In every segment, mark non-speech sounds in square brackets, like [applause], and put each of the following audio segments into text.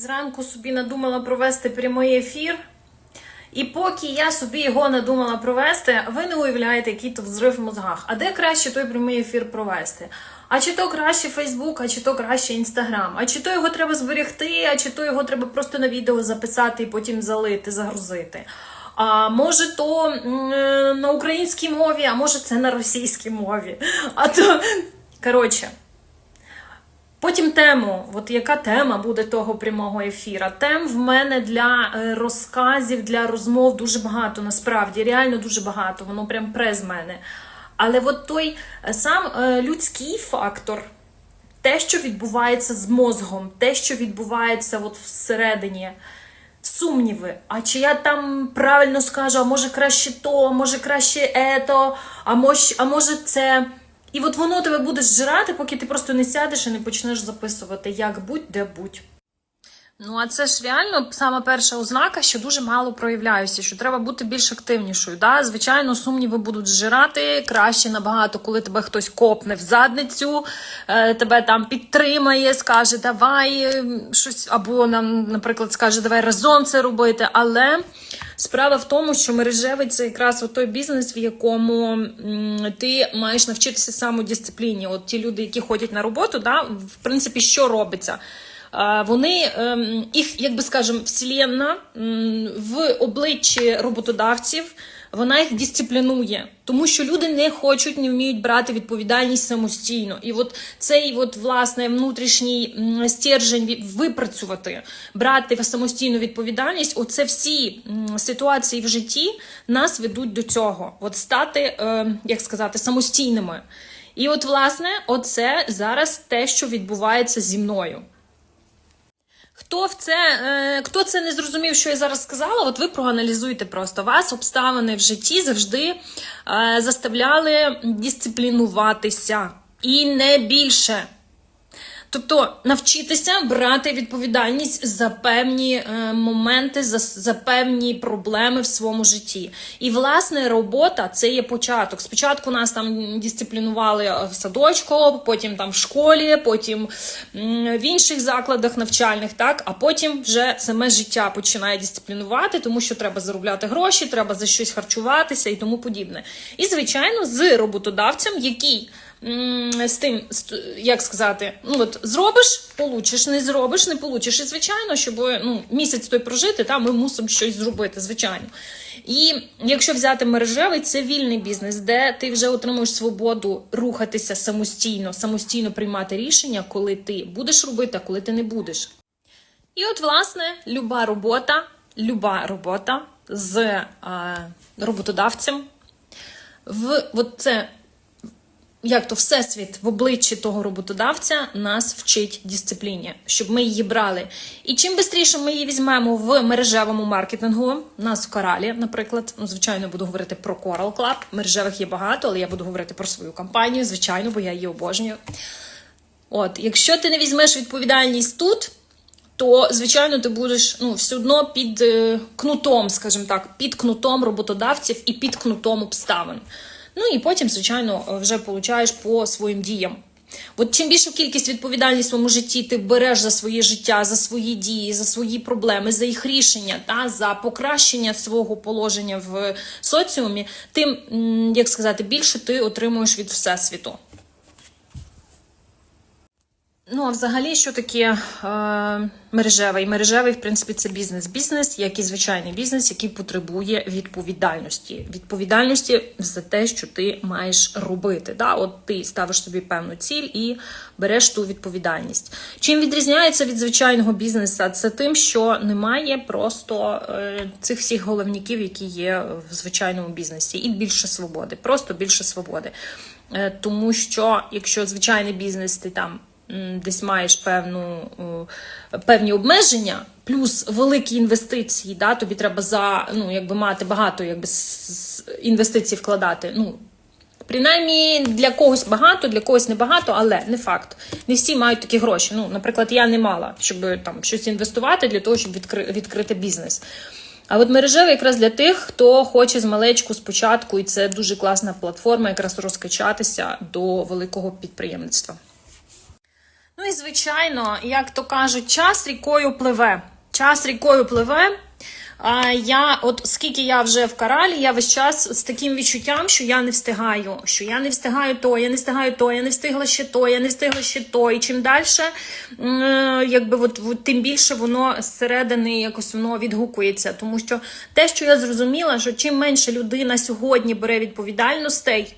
Зранку собі надумала провести прямий ефір. І поки я собі його надумала провести, ви не уявляєте, який то взрив в мозгах. А де краще той прямий ефір провести? А чи то краще Фейсбук, а чи то краще Інстаграм, а чи то його треба зберегти, а чи то його треба просто на відео записати і потім залити, загрузити. А може то е, на українській мові, а може це на російській мові. А то коротше. Потім тему, от яка тема буде того прямого ефіра? Тем в мене для е, розказів, для розмов дуже багато, насправді, реально дуже багато, воно прям пре з мене. Але от той е, сам е, людський фактор, те, що відбувається з мозгом, те, що відбувається от всередині, сумніви. А чи я там правильно скажу, а може краще то, а може краще ето, а може, а може це. І от воно тебе буде зжирати, поки ти просто не сядеш і не почнеш записувати, як будь, де будь. Ну, а це ж реально саме перша ознака, що дуже мало проявляюся, що треба бути більш активнішою. Да? Звичайно, сумніви будуть зжирати краще набагато, коли тебе хтось копне в задницю, е, тебе там підтримає, скаже, давай е, щось, або нам, наприклад, скаже, давай разом це робити. Але справа в тому, що мережевий це якраз той бізнес, в якому ти маєш навчитися самодисципліні. От ті люди, які ходять на роботу, да, в принципі, що робиться? Вони ем, їх, як би скажемо, вселенна в обличчі роботодавців. Вона їх дисциплінує, тому що люди не хочуть, не вміють брати відповідальність самостійно. І от цей от, власне внутрішній стержень випрацювати, брати самостійну відповідальність. Оце всі ситуації в житті нас ведуть до цього. От стати, е, як сказати, самостійними. І от, власне, оце зараз те, що відбувається зі мною. Хто в це, е, хто це не зрозумів, що я зараз сказала, от ви проаналізуйте просто. Вас обставини в житті завжди е, заставляли дисциплінуватися. І не більше. Тобто навчитися брати відповідальність за певні е, моменти, за, за певні проблеми в своєму житті. І власне робота це є початок. Спочатку нас там дисциплінували в садочку, потім там в школі, потім в інших закладах навчальних, так а потім вже саме життя починає дисциплінувати, тому що треба заробляти гроші, треба за щось харчуватися і тому подібне. І звичайно, з роботодавцем, який з тим, як сказати, ну от зробиш, получиш, не зробиш, не получиш. І звичайно, щоб ну, місяць той прожити, та ми мусимо щось зробити, звичайно. І якщо взяти мережевий, це вільний бізнес, де ти вже отримуєш свободу рухатися самостійно, самостійно приймати рішення, коли ти будеш робити, а коли ти не будеш. І от, власне, люба робота, люба робота з е, роботодавцем в от це як то всесвіт в обличчі того роботодавця нас вчить дисципліні, щоб ми її брали. І чим швидше ми її візьмемо в мережевому маркетингу, нас в Коралі, наприклад, ну звичайно, буду говорити про Coral Club. Мережевих є багато, але я буду говорити про свою компанію, звичайно, бо я її обожнюю. От, якщо ти не візьмеш відповідальність тут, то звичайно ти будеш ну все одно під е, кнутом, скажімо так, під кнутом роботодавців і під кнутом обставин. Ну і потім, звичайно, е, вже получаєш по своїм діям. От чим більшу кількість відповідальність в своєму житті ти береш за своє життя, за свої дії, за свої проблеми, за їх рішення та за покращення свого положення в соціумі, тим, як сказати, більше ти отримуєш від всесвіту. Ну, а взагалі, що таке е, мережевий? Мережевий, в принципі, це бізнес. Бізнес, як і звичайний бізнес, який потребує відповідальності. Відповідальності за те, що ти маєш робити. Да? От ти ставиш собі певну ціль і береш ту відповідальність. Чим відрізняється від звичайного бізнесу? Це тим, що немає просто е, цих всіх головників, які є в звичайному бізнесі, і більше свободи. Просто більше свободи. Е, тому що якщо звичайний бізнес, ти там десь маєш певну, певні обмеження, плюс великі інвестиції, да, тобі треба за, ну, якби мати багато якби, інвестицій вкладати. Ну, Принаймні для когось багато, для когось небагато, але не факт. Не всі мають такі гроші. Ну, наприклад, я не мала, щоб там щось інвестувати для того, щоб відкри- відкрити бізнес. А от мережевий якраз для тих, хто хоче з малечку спочатку, і це дуже класна платформа, якраз розкачатися до великого підприємництва. Ну і звичайно, як то кажуть, час рікою пливе. Час рікою пливе. А я, от скільки я вже в каралі, я весь час з таким відчуттям, що я не встигаю, що я не встигаю то, я не встигаю то, я не встигла ще то, я не встигла ще то. І чим далі, якби от, тим більше воно зсередини якось воно відгукується. Тому що те, що я зрозуміла, що чим менше людина сьогодні бере відповідальностей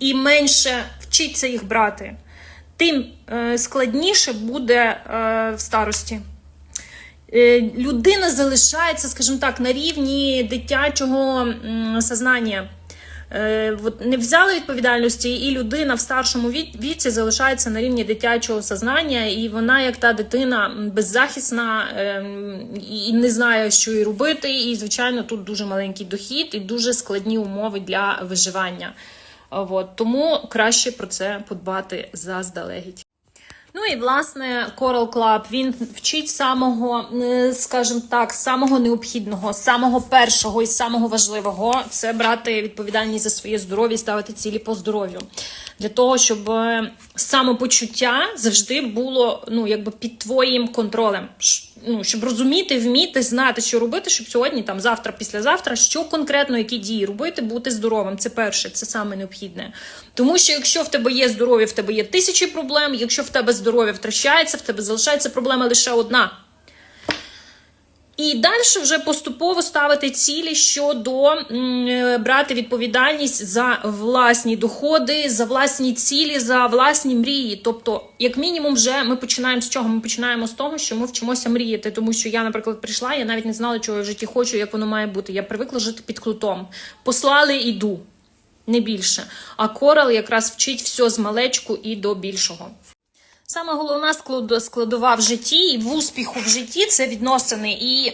і менше вчиться їх брати, тим е, складніше буде е, в старості. Е, людина залишається, скажімо так, на рівні дитячого сознання. Не взяли відповідальності, і людина в старшому віці залишається на рівні дитячого сознання, і вона, як та дитина, беззахисна і не знає, що їй робити. І, звичайно, тут дуже маленький дохід і дуже складні умови для виживання. От, тому краще про це подбати заздалегідь. Ну і власне Coral Club, він вчить самого, скажімо так, самого необхідного, самого першого і самого важливого це брати відповідальність за своє здоров'я ставити цілі по здоров'ю. Для того, щоб е, самопочуття завжди було ну, якби під твоїм контролем. Ну, щоб розуміти, вміти, знати, що робити, щоб сьогодні, там, завтра, післязавтра, що конкретно, які дії робити, бути здоровим. Це перше, це саме необхідне. Тому що якщо в тебе є здоров'я, в тебе є тисячі проблем. Якщо в тебе здоров'я втрачається, в тебе залишається проблема лише одна. І далі вже поступово ставити цілі щодо е, брати відповідальність за власні доходи, за власні цілі, за власні мрії. Тобто, як мінімум, вже ми починаємо з чого? Ми починаємо з того, що ми вчимося мріяти. Тому що я, наприклад, прийшла, я навіть не знала, чого я в житті хочу, як воно має бути. Я привикла жити під кнутом. Послали, іду. Не більше. А корал якраз вчить все з малечку і до більшого. Саме головна склад- складова в житті і в успіху в житті це відносини, і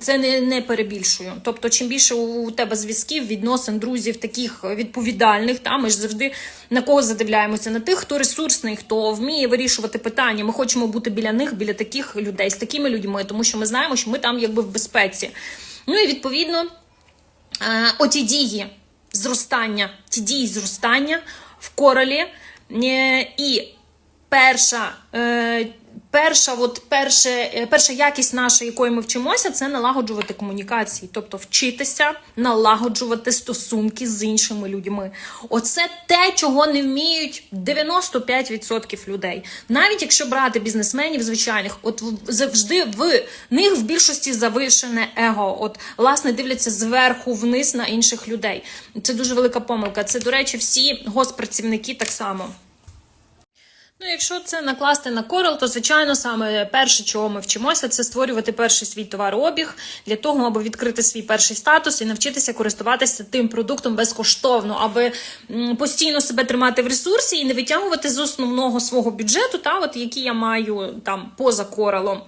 це не, не перебільшую. Тобто, чим більше у тебе зв'язків, відносин, друзів, таких відповідальних, та ми ж завжди на кого задивляємося? На тих, хто ресурсний, хто вміє вирішувати питання. Ми хочемо бути біля них, біля таких людей, з такими людьми, тому що ми знаємо, що ми там якби в безпеці. Ну і відповідно, е, оті дії зростання, ті дії зростання в коралі. е, І перша, е, перша, от перше, е, перша якість наша, якої ми вчимося, це налагоджувати комунікації, тобто вчитися налагоджувати стосунки з іншими людьми. Оце те, чого не вміють 95% людей. Навіть якщо брати бізнесменів звичайних, от завжди в них в більшості завишене его. От власне дивляться зверху вниз на інших людей. Це дуже велика помилка. Це, до речі, всі госпрацівники так само. Ну, якщо це накласти на Corel, то звичайно саме перше, чого ми вчимося, це створювати перший свій товарообіг для того, аби відкрити свій перший статус і навчитися користуватися тим продуктом безкоштовно, аби постійно себе тримати в ресурсі і не витягувати з основного свого бюджету, та от які я маю там поза коралом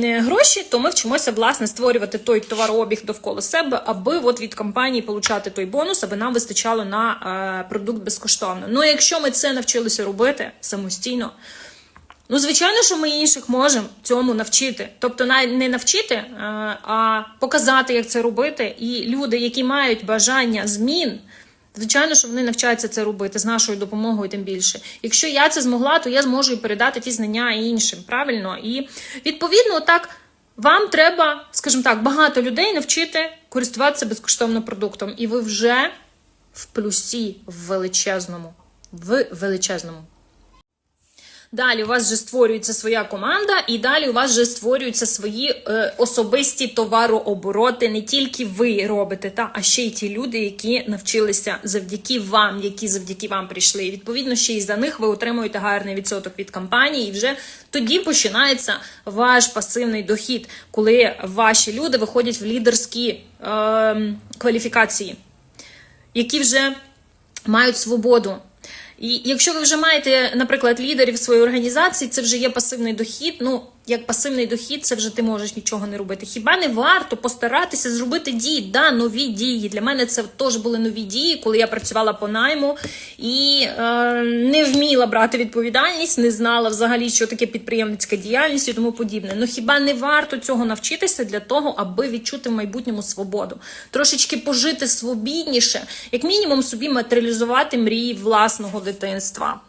гроші, то ми вчимося власне створювати той товарообіг довкола себе, аби от від компанії получати той бонус, аби нам вистачало на е, продукт безкоштовно. Ну, якщо ми це навчилися робити самостійно. Ну, звичайно, що ми інших можемо цьому навчити. Тобто, не навчити, е, а показати, як це робити. І люди, які мають бажання змін, звичайно, що вони навчаються це робити з нашою допомогою, тим більше. Якщо я це змогла, то я зможу і передати ті знання іншим. Правильно? І відповідно, так. Вам треба, скажімо так, багато людей навчити користуватися безкоштовним продуктом, і ви вже в плюсі в величезному. В величезному. Далі у вас вже створюється своя команда, і далі у вас вже створюються свої е, особисті товарообороти. Не тільки ви робите, та а ще й ті люди, які навчилися завдяки вам, які завдяки вам прийшли. І відповідно, ще й за них ви отримуєте гарний відсоток від компанії, і вже тоді починається ваш пасивний дохід, коли ваші люди виходять в лідерські е, кваліфікації, які вже мають свободу. І якщо ви вже маєте, наприклад, лідерів своєї організації, це вже є пасивний дохід. Ну, як пасивний дохід, це вже ти можеш нічого не робити. Хіба не варто постаратися зробити дії? Да, нові дії. Для мене це теж були нові дії, коли я працювала по найму і е, не вміла брати відповідальність, не знала взагалі, що таке підприємницька діяльність і тому подібне. Ну хіба не варто цього навчитися для того, аби відчути в майбутньому свободу? Трошечки пожити свобідніше, як мінімум собі матеріалізувати мрії власного дитинства.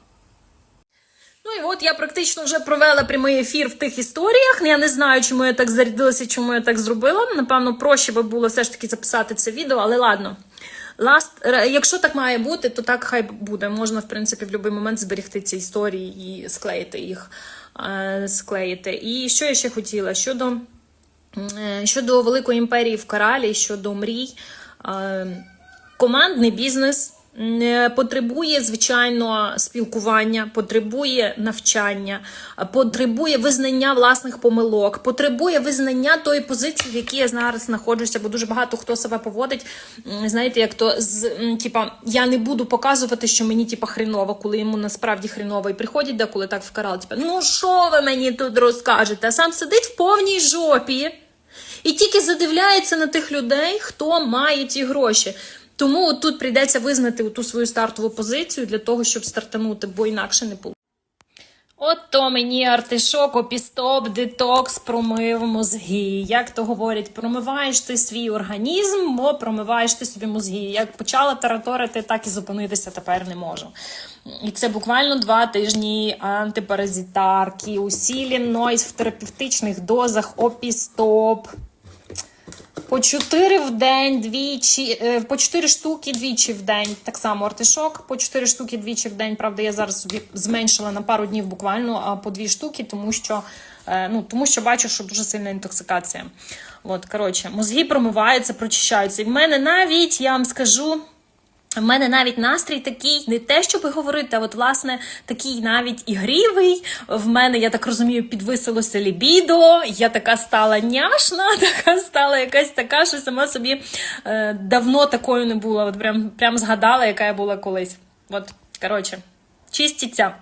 Ну Ну і от я практично вже провела прямий ефір в тих історіях. Я не знаю, чому я так зарядилася, чому я так зробила. Напевно, проще би було все ж таки записати це відео, але ладно. Ласт, ре- якщо так має бути, то так хай буде. Можна, в принципі, в будь-який момент зберегти ці історії і склеїти їх. Е, склеїти. І що я ще хотіла? Щодо, е, щодо великої імперії в Каралі, щодо мрій. Е, командний бізнес е, потребує, звичайно, спілкування, потребує навчання, е, потребує визнання власних помилок, потребує визнання тої позиції, в якій я зараз знаходжуся, бо дуже багато хто себе поводить. Знаєте, як то з типа я не буду показувати, що мені типа хріново, коли йому насправді хріново. І приходять деколи так в карал, типа, ну що ви мені тут розкажете? А сам сидить в повній жопі. І тільки задивляється на тих людей, хто має ті гроші. Тому тут прийдеться визнати ту свою стартову позицію для того, щоб стартанути, бо інакше не вийде. От то мені артишок, опістоп, детокс промив мозги. Як то говорять, промиваєш ти свій організм, бо промиваєш ти собі мозги. Як почала тараторити, так і зупинитися тепер не можу. І це буквально два тижні антипаразитарки, усілі нойз в терапевтичних дозах, опістоп. По 4 в день, двічі, е, по 4 штуки двічі в день. Так само артишок, по 4 штуки двічі в день. Правда, я зараз собі зменшила на пару днів буквально а по 2 штуки, тому що, е, ну, тому що бачу, що дуже сильна інтоксикація. От, коротше, мозги промиваються, прочищаються. І в мене навіть, я вам скажу, в мене навіть настрій такий, не те, щоб говорити, а от власне такий навіть ігрівий. В мене, я так розумію, підвисилося лібідо. Я така стала няшна, [laughs] така стала якась така, що сама собі е, давно такою не була. От прям, прям згадала, яка я була колись. От, коротше, чистіться.